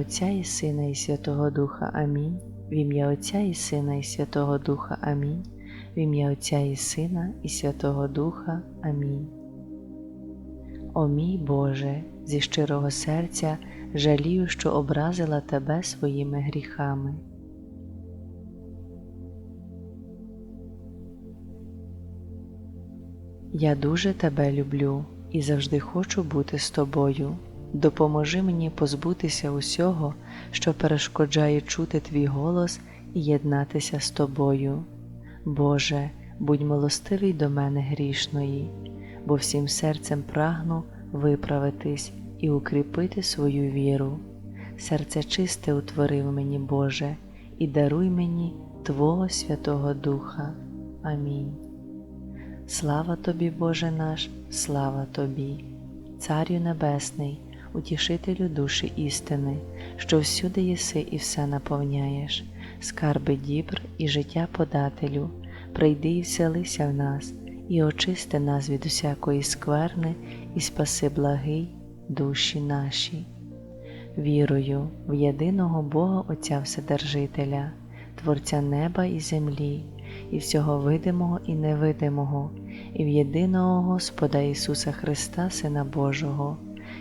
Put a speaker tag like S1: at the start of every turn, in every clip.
S1: Отця і Сина, і Святого Духа. Амінь. В ім'я Отця і Сина, і Святого Духа. Амінь. В ім'я Отця і Сина, і Святого Духа. Амінь. О мій Боже, зі щирого серця жалію, що образила Тебе своїми гріхами. Я дуже тебе люблю і завжди хочу бути з тобою. Допоможи мені позбутися усього, що перешкоджає чути твій голос і єднатися з тобою. Боже, будь милостивий до мене грішної, бо всім серцем прагну виправитись і укріпити свою віру. Серце чисте утворив мені, Боже, і даруй мені Твого Святого Духа. Амінь. Слава тобі, Боже наш, слава тобі, Царю Небесний, утішителю душі істини, що всюди єси і все наповняєш, скарби дібр і життя подателю, прийди і вселися в нас, і очисти нас від усякої скверни, і спаси благий душі наші. Вірую в єдиного Бога Отця Вседержителя, Творця неба і землі, і всього видимого і невидимого, і в єдиного Господа Ісуса Христа, Сина Божого,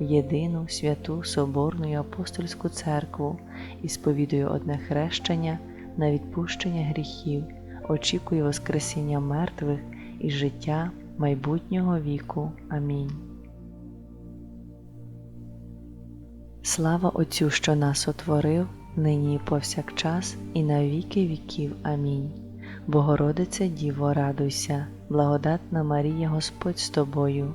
S1: єдину святу Соборну і апостольську церкву і сповідує одне хрещення на відпущення гріхів, очікує Воскресіння мертвих і життя майбутнього віку. Амінь. Слава Отцю, що нас отворив, нині і повсякчас, і на віки віків. Амінь. Богородице Діво, радуйся, благодатна Марія Господь з тобою,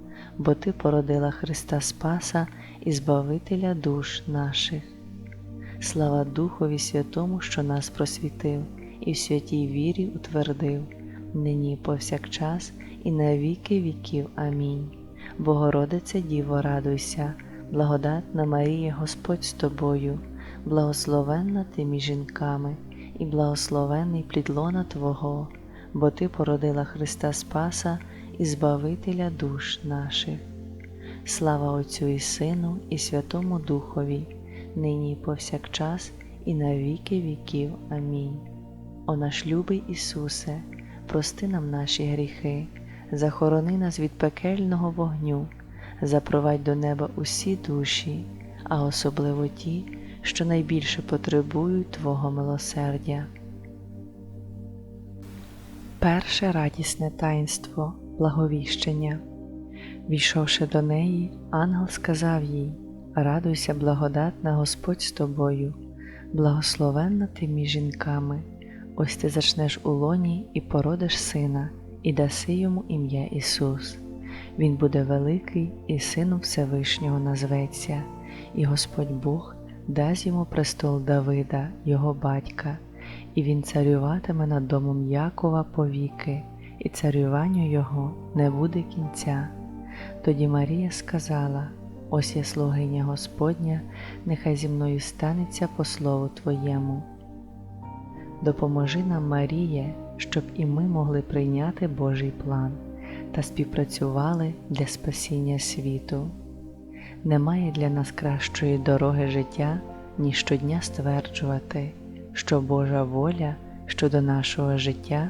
S1: бо Ти породила Христа Спаса і Збавителя душ наших. Слава Духові Святому, що нас просвітив, і в святій вірі утвердив, нині повсякчас, і на віки віків. Амінь. Богородице Діво, радуйся благодатна Марія Господь з тобою, благословенна ти між жінками, і благословенний плід лона Твого, бо Ти породила Христа Спаса і Збавителя душ наших. Слава Отцю і Сину, і Святому Духові, нині і повсякчас, і на віки віків. Амінь. О наш любий Ісусе, прости нам наші гріхи, захорони нас від пекельного вогню запровадь до неба усі душі, а особливо ті, що найбільше потребують Твого милосердя. Перше радісне таїнство благовіщення. Війшовши до неї, ангел сказав їй Радуйся, благодатна Господь з тобою, благословенна ти між жінками, ось ти зачнеш у лоні і породиш сина, і даси йому ім'я Ісус. Він буде великий і Сином Всевишнього назветься, і Господь Бог дасть йому престол Давида, його батька, і він царюватиме над домом Якова повіки, і царюванню його не буде кінця. Тоді Марія сказала: Ось я слугиня Господня, нехай зі мною станеться по слову Твоєму. допоможи нам, Маріє, щоб і ми могли прийняти Божий план та співпрацювали для спасіння світу. Немає для нас кращої дороги життя, ніж щодня стверджувати, що Божа воля щодо нашого життя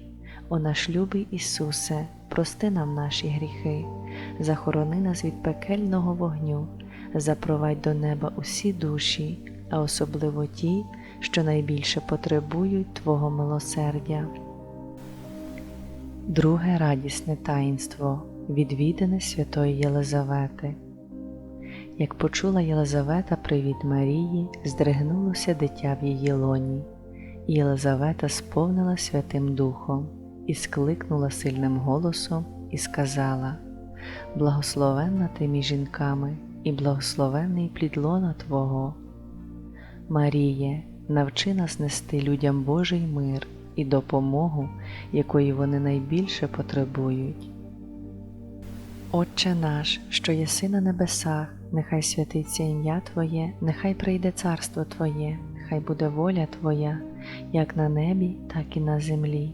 S1: О наш любий Ісусе, прости нам наші гріхи, захорони нас від пекельного вогню, запровадь до неба усі душі, а особливо ті, що найбільше потребують Твого милосердя. Друге радісне таїнство відвідане Святої Єлизавети. Як почула Єлизавета привіт Марії, здригнулося дитя в її лоні, і Єлизавета сповнила Святим Духом і скликнула сильним голосом і сказала: Благословенна ти між жінками, і благословенний плід лона Твого. Маріє, навчи нас нести людям Божий мир і допомогу, якої вони найбільше потребують. Отче наш, що єси на небесах, нехай святиться ім'я Твоє, нехай прийде царство Твоє, хай буде воля Твоя, як на небі, так і на землі.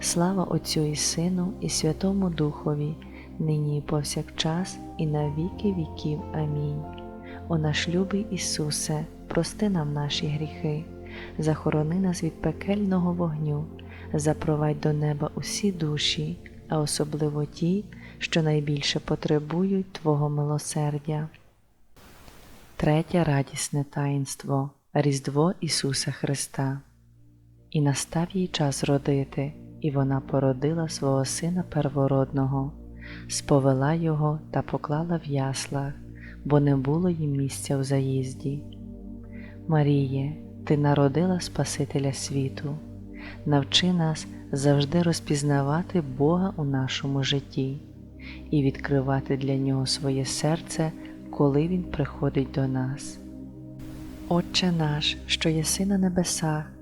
S1: Слава Отцю і Сину, і Святому Духові, нині і повсякчас, і на віки віків. Амінь. О наш любий Ісусе, прости нам наші гріхи, захорони нас від пекельного вогню, запровадь до неба усі душі, а особливо ті, що найбільше потребують Твого милосердя. Третє радісне таїнство Різдво Ісуса Христа. І настав їй час родити, і вона породила свого сина первородного, сповела його та поклала в яслах, бо не було їм місця в заїзді. Маріє, Ти народила Спасителя світу, навчи нас завжди розпізнавати Бога у нашому житті і відкривати для Нього своє серце, коли Він приходить до нас. Отче наш, що єси на небесах,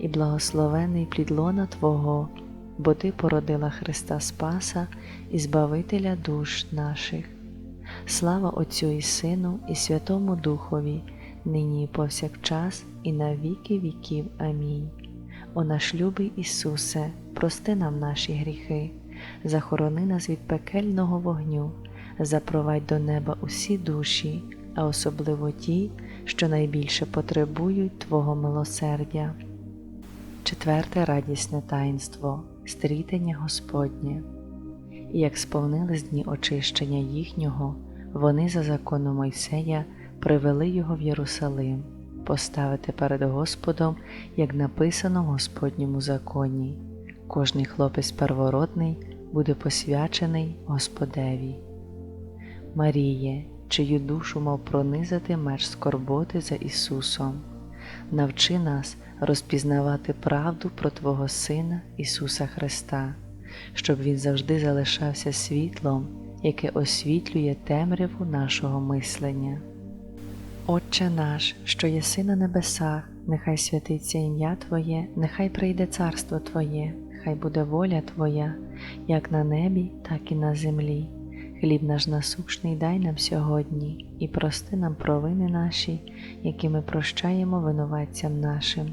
S1: і благословений плід лона Твого, бо Ти породила Христа Спаса і Збавителя душ наших. Слава Отцю і Сину, і Святому Духові, нині і повсякчас, і на віки віків. Амінь. О наш любий Ісусе, прости нам наші гріхи, захорони нас від пекельного вогню, запровадь до неба усі душі, а особливо ті, що найбільше потребують Твого милосердя. Четверте радісне таїнство стрітення Господнє. І як сповнились дні очищення їхнього, вони за законом Мойсея привели його в Єрусалим, поставити перед Господом, як написано в Господньому законі. Кожний хлопець первородний буде посвячений Господеві. Маріє, чию душу мав пронизати меч скорботи за Ісусом, навчи нас розпізнавати правду про Твого Сина Ісуса Христа, щоб Він завжди залишався світлом, яке освітлює темряву нашого мислення. Отче наш, що єси на небесах, нехай святиться ім'я Твоє, нехай прийде царство Твоє, хай буде воля Твоя, як на небі, так і на землі. Хліб наш насущний дай нам сьогодні і прости нам провини наші, які ми прощаємо винуватцям нашим,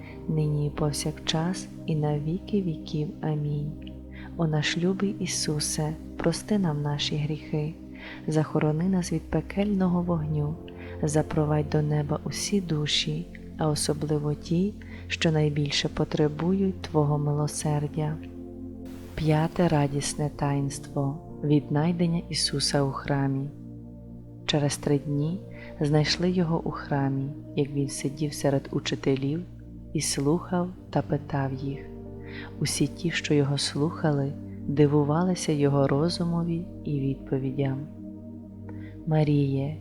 S1: нині і повсякчас, і на віки віків. Амінь. О наш любий Ісусе, прости нам наші гріхи, захорони нас від пекельного вогню, запровадь до неба усі душі, а особливо ті, що найбільше потребують Твого милосердя. П'яте радісне таїнство віднайдення Ісуса у храмі. Через три дні знайшли його у храмі, як він сидів серед учителів і слухав та питав їх. Усі ті, що його слухали, дивувалися його розумові і відповідям. Маріє,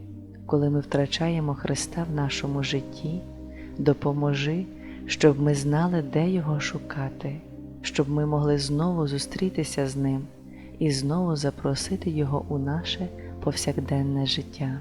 S1: коли ми втрачаємо Христа в нашому житті, допоможи, щоб ми знали, де Його шукати, щоб ми могли знову зустрітися з Ним і знову запросити Його у наше повсякденне життя.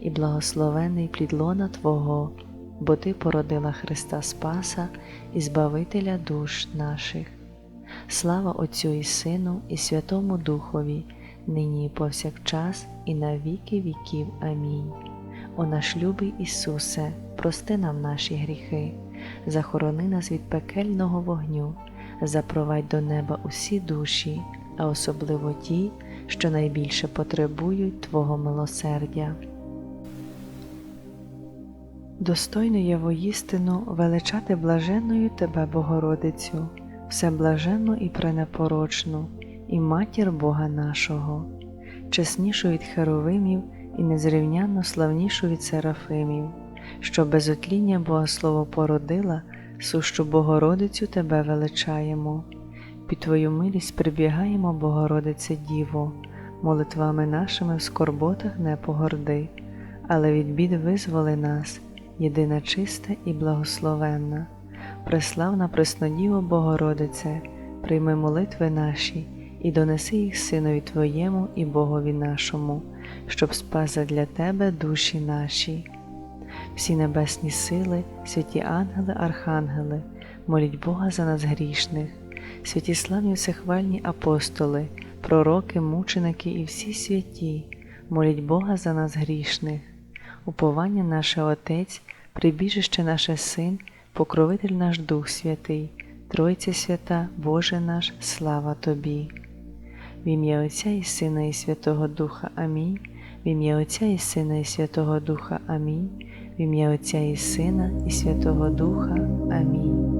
S1: і благословений плід лона Твого, бо Ти породила Христа Спаса і Збавителя душ наших. Слава Отцю і Сину, і Святому Духові, нині і повсякчас, і на віки віків. Амінь. О наш любий Ісусе, прости нам наші гріхи, захорони нас від пекельного вогню, запровадь до неба усі душі, а особливо ті, що найбільше потребують Твого милосердя. Достойно є воістину величати блаженною Тебе, Богородицю, всеблаженну і пренепорочну, і матір Бога нашого, чеснішу від херовимів і незрівнянно славнішу від серафимів, що без отління Богослово породила, сущу Богородицю Тебе величаємо. Під Твою милість прибігаємо, Богородице Діво, молитвами нашими в скорботах не погорди, але від бід визволи нас єдина чиста і благословенна, преславна Преснодіво Богородице, прийми молитви наші і донеси їх Синові Твоєму і Богові нашому, щоб спас для Тебе душі наші. Всі небесні сили, святі ангели, архангели, моліть Бога за нас грішних, святі славні всехвальні апостоли, пророки, мученики і всі святі, моліть Бога за нас грішних, уповання наше Отець, прибіжище наше Син, покровитель наш Дух Святий, Тройця свята, Боже наш, слава Тобі. В ім'я Отця і Сина, і Святого Духа Амінь. В ім'я Отця і Сина, і Святого Духа Амінь. В ім'я Отця і Сина, і Святого Духа. Амінь.